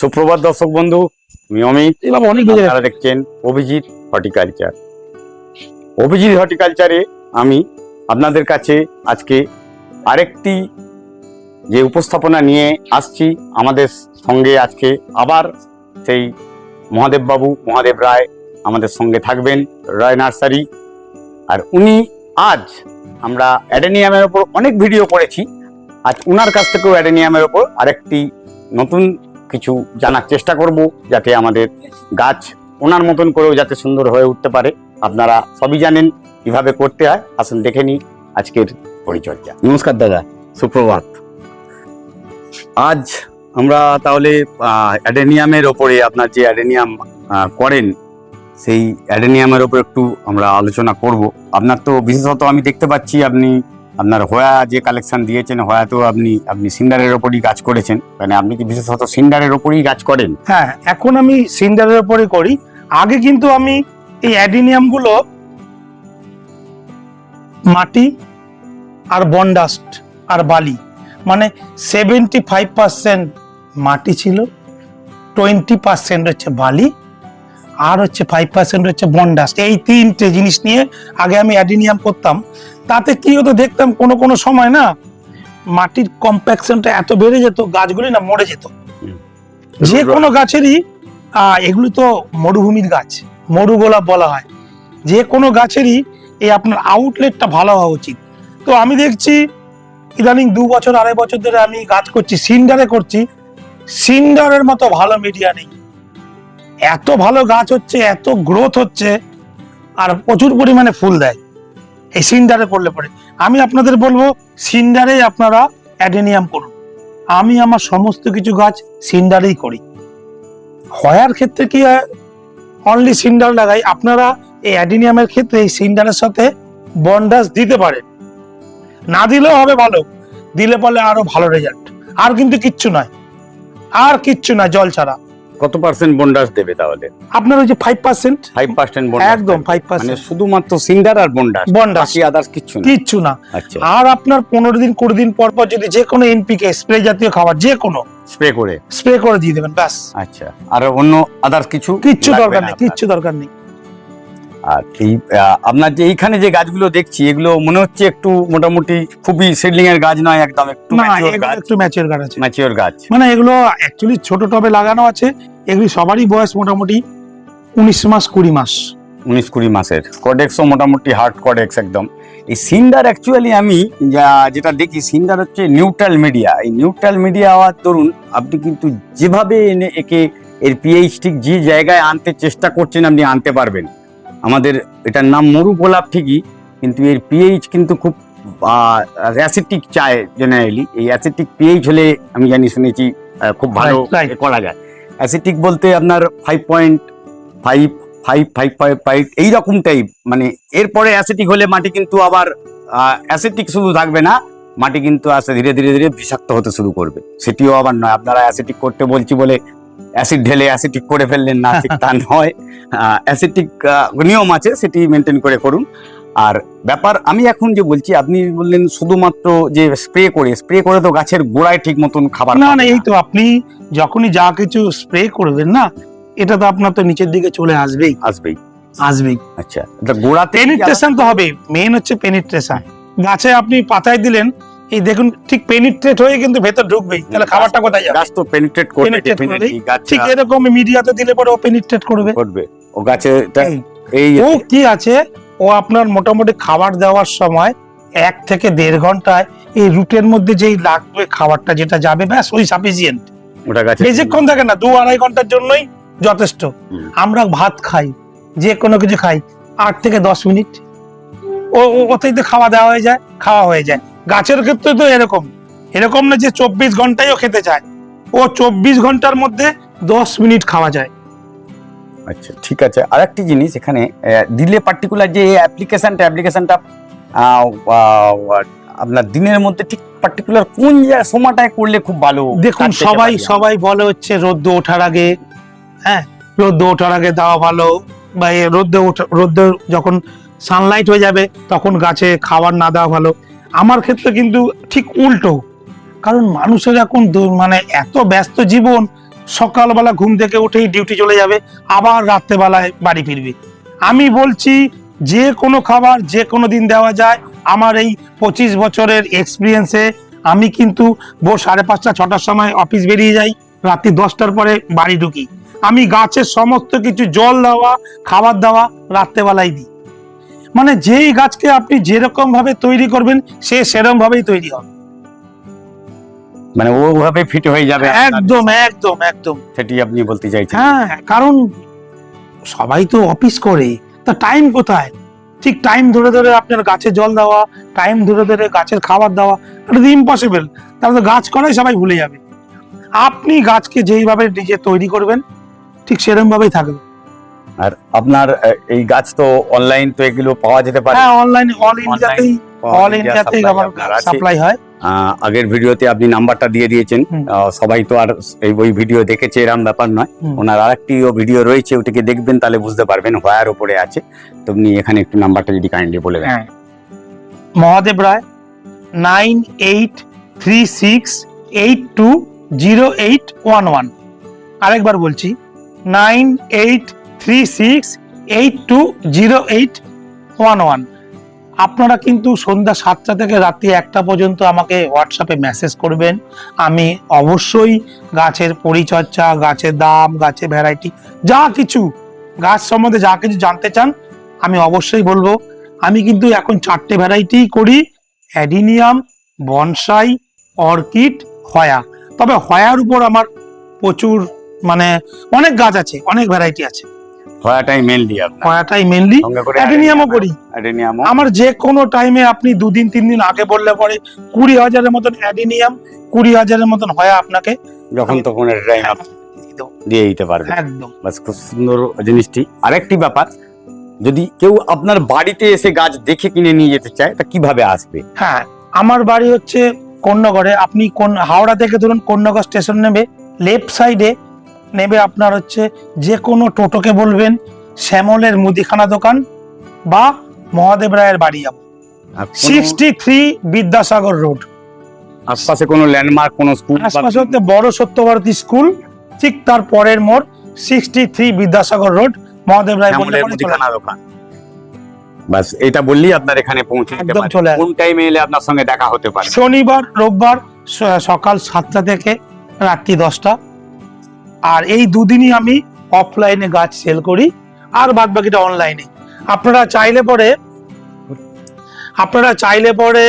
সুপ্রভাত দর্শক বন্ধু আমি অমিত। এই অনেক আপনারা দেখছেন অভিজিৎ হর্টিকালচার। অভিজিৎ হর্টিকালচারে আমি আপনাদের কাছে আজকে আরেকটি যে উপস্থাপনা নিয়ে আসছি আমাদের সঙ্গে আজকে আবার সেই মহাদেব বাবু মহাদেব রায় আমাদের সঙ্গে থাকবেন রায় নার্সারি। আর উনি আজ আমরা অ্যাডেনিয়ামের ওপর অনেক ভিডিও করেছি। আজ উনার কাছ থেকেও অ্যাডেনিয়ামের ওপর আরেকটি নতুন কিছু জানার চেষ্টা করব, যাতে আমাদের গাছ ওনার মতন করেও যাতে সুন্দর হয়ে উঠতে পারে। আপনারা সবই জানেন কীভাবে করতে হয়। আসুন দেখে নিই আজকের পরিচর্যা। নমস্কার দাদা, সুপ্রভাত। আজ আমরা তাহলে অ্যাডেনিয়ামের ওপরে আপনার যে অ্যাডেনিয়াম করেন, সেই অ্যাডেনিয়ামের ওপর একটু আমরা আলোচনা করব। আপনার তো বিশেষত আমি দেখতে পাচ্ছি আপনি আপনার হয়া যে কালেকশন দিয়েছেন, হয়াতেও আপনি আপনি সিন্ডারের ওপরই কাজ করেছেন। মানে আপনি কি বিশেষত সিন্ডারের ওপরই কাজ করেন? হ্যাঁ এখন আমি সিন্ডারের উপরে করি। আগে কিন্তু আমি এই অ্যাডিনিয়ামগুলো মাটি আর বনডাস্ট আর বালি মানে সেভেন্টি ফাইভ পার্সেন্ট মাটি ছিল টোয়েন্টি পার্সেন্ট হচ্ছে বালি আর হচ্ছে ফাইভ পার্সেন্ট হচ্ছে বনডাস্ট এই তিনটে জিনিস নিয়ে আগে আমি অ্যাডিনিয়াম করতাম। তাতে কি হতো দেখতাম কোনো কোনো সময় না মাটির কম্প্যাকশনটা এত বেড়ে যেত গাছগুলি না মরে যেত। যে কোনো গাছেরই এগুলো তো মরুভূমির গাছ মরুগোলাপ বলা হয়। যে কোনো গাছেরই এই আপনার আউটলেটটা ভালো হওয়া উচিত। তো আমি দেখছি ইদানিং দু বছর আড়াই বছর ধরে আমি গাছ করছি সিন্ডারে করছি। সিন্ডারের মতো ভালো মিডিয়া নেই। এত ভালো গাছ হচ্ছে, এত গ্রোথ হচ্ছে, আর প্রচুর পরিমাণে ফুল দেয়। এই সিন্ডারে করলে পরে। আমি আপনাদের বলব সিন্ডারে আপনারা অ্যাডেনিয়াম করুন। আমি আমার সমস্ত কিছু গাছ সিন্ডারেই করি। হয়ার ক্ষেত্রে কি হয় অনলি সিন্ডার লাগাই। আপনারা এই অ্যাডিনিয়ামের ক্ষেত্রে এই সিন্ডারের সাথে বন্ডাস দিতে পারেন। না দিলেও হবে ভালো। দিলে পরে আরও ভালো রেজাল্ট আর কিন্তু কিচ্ছু নয়। আর কিচ্ছু না জল ছাড়া। কত পার্সেন্ট বন্ডাস দেবে তাহলে? আপনার ওই যে ফাইভ পার্সেন্ট ফাইভ পার্সেন্ট একদম ফাইভ মানে পার্সেন্ট শুধুমাত্র সিন্ডার আর বন্ডাস বন্ডাস কি আদার্স কিচ্ছু না। কিচ্ছু না। আচ্ছা। আর আপনার পনেরো দিন কুড়ি দিন পর পর যদি যে কোনো এনপিকে স্প্রে জাতীয় খাবার যে কোনো। স্প্রে করে? স্প্রে করে দিয়ে দেবেন ব্যাস। আচ্ছা। আর অন্য আদার্স কিছু কিচ্ছু দরকার নেই কিছু কিচ্ছু দরকার নেই। আর এই আপনার যে এইখানে যে গাছগুলো দেখছি এগুলো মনে হচ্ছে একটু মোটামুটি খুবই সিডলিং এর গাছ নয় একদম একটু ম্যাচিওর একটু ম্যাচের গাছ আছে। ম্যাচিওর গাছ। মানে এগুলো অ্যাকচুয়ালি ছোট টবে লাগানো আছে এগুলি সবারই বয়স মোটামুটি উনিশ মাস কুড়ি মাস। উনিশ কুড়ি মাসের। কডেক্সও মোটামুটি হার্ড কডেক্স একদম। এই সিন্ডার অ্যাকচুয়ালি আমি যা- যেটা দেখি সিন্ডার হচ্ছে নিউট্রাল মিডিয়া এই নিউট্রাল মিডিয়া হওয়ার দরুন আপনি কিন্তু যেভাবে এনে একে এর পিএইচ ঠিক যে জায়গায় আনতে চেষ্টা করছেন আপনি আনতে পারবেন। আমাদের এটার নাম মরু গোলাপ ঠিকই কিন্তু এর পিএইচ কিন্তু খুব অ্যাসিটিক চায় জেনারেলি এই অ্যাসিটিক পিএইচ হলে আমি জানি শুনেছি খুব ভালো করা যায়। অ্যাসিটিক বলতে আপনার five point five five five five five এইরকম টাইপ মানে এরপরে অ্যাসিটিক হলে মাটি কিন্তু আবার অ্যাসিটিক শুধু থাকবে না মাটি কিন্তু আস্তে ধীরে ধীরে ধীরে বিষাক্ত হতে শুরু করবে। সেটিও আবার নয় আপনারা অ্যাসিটিক করতে বলছি বলে অ্যাসিড ঢেলে অ্যাসিটিক করে ফেললেন না ঠিক তা নয়। অ্যাসিটিক নিয়ম আছে সেটি মেনটেন করে করুন। আর ব্যাপার আমি এখন যে বলছি আপনি বললেন শুধুমাত্র যে স্প্রে করে স্প্রে করে তো গাছের গোড়ায় ঠিক মতন খাবার না না এই তো আপনি যখনই যা কিছু স্প্রে করবেন না এটা তো আপনার তো নিচের দিকে চলে আসবেই। আসবেই। আসবেই। আচ্ছা গোড়া পেনিট্রেশন তো হবে মেন হচ্ছে পেনিট্রেশন গাছে আপনি পাতায় দিলেন এই দেখুন ঠিক পেনিট্রেট হয়ে কিন্তু ভেতর ঢুকবেই। তাহলে খাবারটা কোথায় যাবে? গাছ তো পেনিট্রেট করবে ঠিক এরকম মিডিয়াতে দিলে পরে ও পেনিট্রেট করবে। করবে। ও গাছে এই, ও কি আছে? ও আপনার মোটামুটি খাবার দেওয়ার সময় এক থেকে দেড় ঘন্টায় এই রুটের মধ্যে যেই লাগবে খাবারটা যেটা যাবে ব্যাস ওই সাফিসিয়েন্ট ওটা গাছে বেশিক্ষণ থাকে না দু আড়াই ঘণ্টার জন্যই যথেষ্ট। আমরা ভাত খাই যে কোনো কিছু খাই আট থেকে দশ মিনিট। ও- ওতেই তো খাওয়া দেওয়া হয়ে যায় খাওয়া হয়ে যায়। গাছের ক্ষেত্রে তো এরকম। এরকম না যে চব্বিশ ঘন্টায়ও খেতে চায়। ও চব্বিশ ঘণ্টার মধ্যে দশ মিনিট খাওয়া যায়। আচ্ছা ঠিক আছে। আরেকটি জিনিস এখানে দিলে পার্টিকুলার যে অ্যাপ্লিকেশনটা অ্যাপ্লিকেশনটা আপনার দিনের মধ্যে ঠিক পার্টিকুলার কোন সময়টায় করলে খুব ভালো দেখুন সবাই সবাই বলে হচ্ছে রোদ্দ ওঠার আগে হ্যাঁ রোদ্দ ওঠার আগে দেওয়া ভালো বা রোদ্দ ওঠা- রোদ্দ যখন সানলাইট হয়ে যাবে তখন গাছে খাবার না দেওয়া ভালো। আমার ক্ষেত্রে কিন্তু ঠিক উল্টো। কারণ মানুষের এখন মানে এত ব্যস্ত জীবন, সকালবেলা ঘুম থেকে উঠেই ডিউটি চলে যাবে, আবার রাত্রেবেলায় বাড়ি ফিরবে। আমি বলছি, যে কোনো খাবার, যে কোনো দিন দেওয়া যায়, আমার এই পঁচিশ বছরের এক্সপিরিয়েন্সে আমি কিন্তু ভোর সাড়ে পাঁচটা, ছটার সময় অফিস বেরিয়ে যাই, রাত্রি দশটার পরে বাড়ি ঢুকি। আমি গাছের সমস্ত কিছু জল দেওয়া, খাবার দেওয়া রাত্রেবেলায় দিই। মানে যেই গাছকে আপনি যেরকম ভাবে তৈরি করবেন সে সেরকম ভাবেই তৈরি হবে। মানে ওভাবে ফিট হয়ে যাবে একদম একদম একদম। সেটি আপনি বলতে চাইছেন। হ্যাঁ কারণ সবাই তো অফিস করে তা টাইম কোথায়? ঠিক টাইম ধরে ধরে আপনার গাছে জল দেওয়া টাইম ধরে ধরে গাছের খাবার দেওয়া এটা তো ইম্পসিবল তাহলে তো গাছ করাই সবাই ভুলে যাবে। আপনি গাছকে যেইভাবে নিজে তৈরি করবেন ঠিক সেরকম ভাবেই থাকবে। আর আপনার এই গাছ তো অনলাইন তো এগুলো পাওয়া যেতে পারে। হ্যাঁ অনলাইন অল ইন্ডিয়াতেই অল ইন্ডিয়াতেই আমার সাপ্লাই হয়। আগের ভিডিওতে আপনি নাম্বারটা দিয়ে দিয়েছেন। সবাই তো আর এই ওই ভিডিও দেখেছে এরকম ব্যাপার নয়। ওনার আরেকটি ভিডিও রয়েছে ওটাকে দেখবেন তাহলে বুঝতে পারবেন হোয়ার উপরে আছে। তো আপনি এখানে একটু নাম্বারটা যদি কাইন্ডলি বলে দেন। হ্যাঁ। Mahadev Roy nine eight three six eight two zero eight one one আরেকবার বলছি nine eight three six eight two zero eight one one আপনারা কিন্তু সন্ধ্যা সাতটা থেকে রাত্রি একটা পর্যন্ত আমাকে হোয়াটসঅ্যাপে মেসেজ করবেন। আমি অবশ্যই গাছের পরিচর্যা, গাছের দাম, গাছের ভ্যারাইটি যা কিছু, গাছ সম্বন্ধে যা কিছু জানতে চান, আমি অবশ্যই বলব। আমি কিন্তু এখন চারটে ভ্যারাইটি করি, অ্যাডিনিয়াম, বনসাই, অর্কিড, হয়া। তবে হয়ার উপর আমার প্রচুর মানে অনেক গাছ আছে, অনেক ভ্যারাইটি আছে। হোয়াটাই মেনলি আপনার। মেনলি অ্যাডিনিয়ামও করি। অ্যাডেনিয়ামও। আমার যে কোনো টাইমে আপনি দুদিন তিন দিন আগে বললে পরে কুড়ি হাজারের মতন অ্যাডিনিয়াম কুড়ি হাজারের মতন হয়া আপনাকে যখন তখন টাইম দিয়ে দিয়ে দিতে পারবে। একদম। বাস খুব সুন্দর জিনিসটি। আরেকটি ব্যাপার যদি কেউ আপনার বাড়িতে এসে গাছ দেখে কিনে নিয়ে যেতে চায় তা কীভাবে আসবে? হ্যাঁ আমার বাড়ি হচ্ছে কন্যাগড়ে আপনি কোন হাওড়া থেকে ধরুন কন্যাগড় স্টেশন নেবে লেফট সাইডে নেবে আপনার হচ্ছে যে কোনো টোটোকে বলবেন শ্যামলের মুদিখানা দোকান বা মহাদেব রায়ের বাড়ি যাব। Sixty three Vidyasagar road. আশপাশে কোনো ল্যান্ডমার্ক কোনো স্কুল আশপাশে হচ্ছে বড় সত্যভারতী স্কুল ঠিক তার পরের মোড় sixty three Vidyasagar road Mahadev Roy মুদিখানা দোকান। বাস এটা বললেই আপনার এখানে পৌঁছে দিতে পারে। কোন টাইমে এলে আপনার সঙ্গে দেখা হতে পারে? শনিবার রোববার সকাল সাতটা থেকে রাত্রি দশটা। আর এই দুদিনই আমি অফলাইনে গাছ সেল করি আর বাদ বাকিটা অনলাইনে আপনারা চাইলে পরে আপনারা চাইলে পরে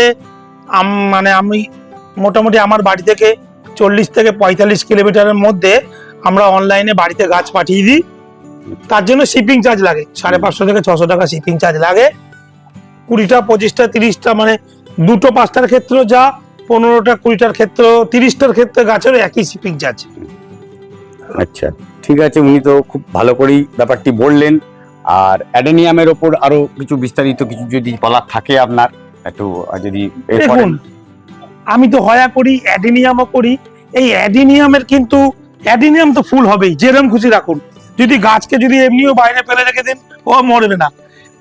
মানে আমি মোটামুটি আমার বাড়ি থেকে চল্লিশ থেকে পঁয়তাল্লিশ কিলোমিটারের মধ্যে আমরা অনলাইনে বাড়িতে গাছ পাঠিয়ে দিই। তার জন্য শিপিং চার্জ লাগে। সাড়ে পাঁচশো থেকে ছশো টাকা শিপিং চার্জ লাগে। কুড়িটা পঁচিশটা তিরিশটা মানে দুটো পাঁচটার ক্ষেত্রে যা পনেরোটা কুড়িটার ক্ষেত্রে তিরিশটার ক্ষেত্রে গাছেরও একই শিপিং চার্জ আচ্ছা ঠিক আছে, উনি তো খুব ভালো করেই ব্যাপারটি বললেন। আর অ্যাডেনিয়ামের ওপর আরও কিছু বিস্তারিত কিছু যদি বলার থাকে আপনার, একটু যদি আমি তো হয়া করি, অ্যাডেনিয়ামও করি। এই অ্যাডেনিয়ামের কিন্তু, অ্যাডিনিয়াম তো ফুল হবেই যেরকম খুশি রাখুন। যদি গাছকে যদি এমনিও বাইরে ফেলে রেখে দেন, ও মরবে না।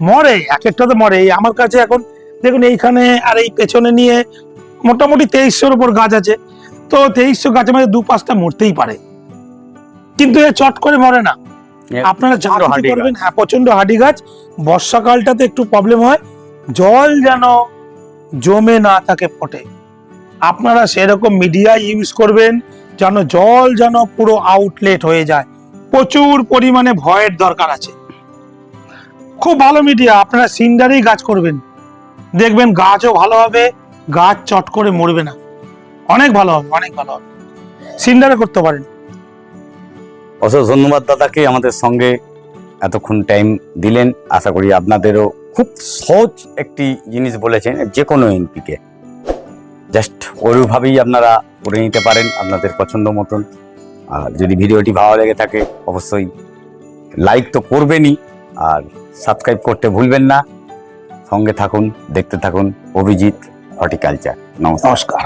মরে, এক একটা তো মরে। আমার কাছে এখন, দেখুন, এইখানে আর এই পেছনে নিয়ে মোটামুটি তেইশশোর উপর গাছ আছে। তো তেইশশো গাছের মধ্যে দু পাঁচটা মরতেই পারে। কিন্তু এ চট করে মরে না। আপনারা যা কিছু করবেন হ্যাঁ প্রচণ্ড হাডি গাছ। বর্ষাকালটাতে একটু প্রবলেম হয়। জল যেন জমে না থাকে পটে আপনারা সেরকম মিডিয়া ইউজ করবেন যেন জল যেন পুরো আউটলেট হয়ে যায়। প্রচুর পরিমাণে ভয়ের দরকার আছে। খুব ভালো মিডিয়া আপনারা সিন্ডারেই গাছ করবেন। দেখবেন গাছও ভালো হবে গাছ চট করে মরবে না। অনেক ভালো হবে অনেক ভালো হবে। সিন্ডারে করতে পারেন। অসংখ্য ধন্যবাদ দাদাকে আমাদের সঙ্গে এতক্ষণ টাইম দিলেন। আশা করি আপনাদেরও খুব সহজ একটি জিনিস বলেছেন, যে কোনো এনপিকে জাস্ট ওইভাবেই আপনারা করে নিতে পারেন আপনাদের পছন্দ মতন। আর যদি ভিডিওটি ভালো লেগে থাকে, অবশ্যই লাইক তো করবেনই। আর সাবস্ক্রাইব করতে ভুলবেন না। সঙ্গে থাকুন, দেখতে থাকুন অভিজিৎ হর্টিকালচার। নমস্কার।